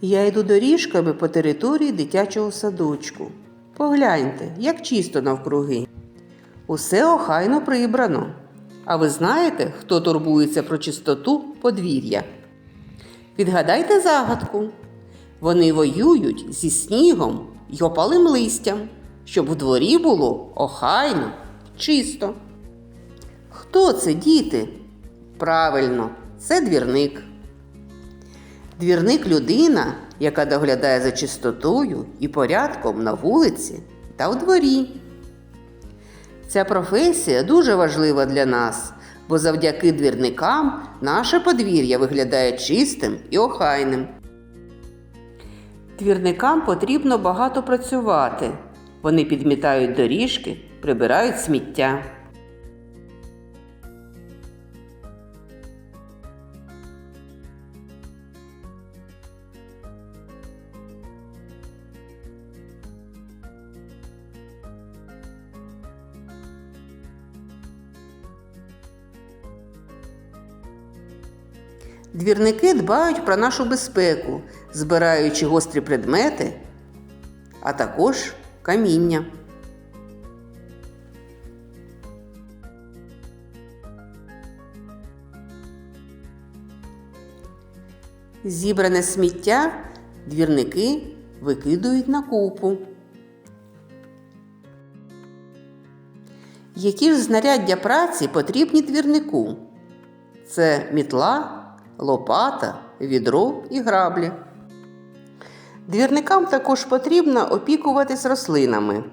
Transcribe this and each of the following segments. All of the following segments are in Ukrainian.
Я йду доріжками по території дитячого садочку. Погляньте, як чисто навкруги. Усе охайно прибрано. А ви знаєте, хто турбується про чистоту подвір'я? Відгадайте загадку. Вони воюють зі снігом й опалим листям, щоб у дворі було охайно, чисто. Хто це, діти? Правильно, це двірник. Двірник людина, яка доглядає за чистотою і порядком на вулиці та у дворі. Ця професія дуже важлива для нас, бо завдяки двірникам наше подвір'я виглядає чистим і охайним. Двірникам потрібно багато працювати. Вони підмітають доріжки, прибирають сміття. Двірники дбають про нашу безпеку, збираючи гострі предмети, а також каміння. Зібране сміття двірники викидують на купу. Які ж знаряддя праці потрібні двірнику? Це мітла, лопата, відро і граблі. Двірникам також потрібно опікуватись рослинами.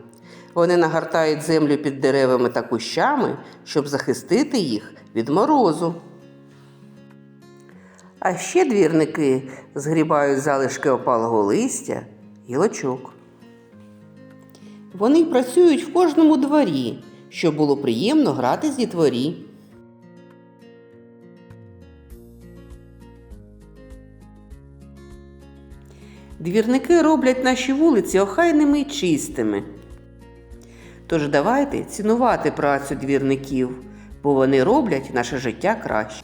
Вони нагортають землю під деревами та кущами, щоб захистити їх від морозу. А ще двірники згрібають залишки опалого листя, гілочок. Вони працюють в кожному дворі, щоб було приємно грати з дітворі. Двірники роблять наші вулиці охайними і чистими. Тож давайте цінувати працю двірників, бо вони роблять наше життя краще.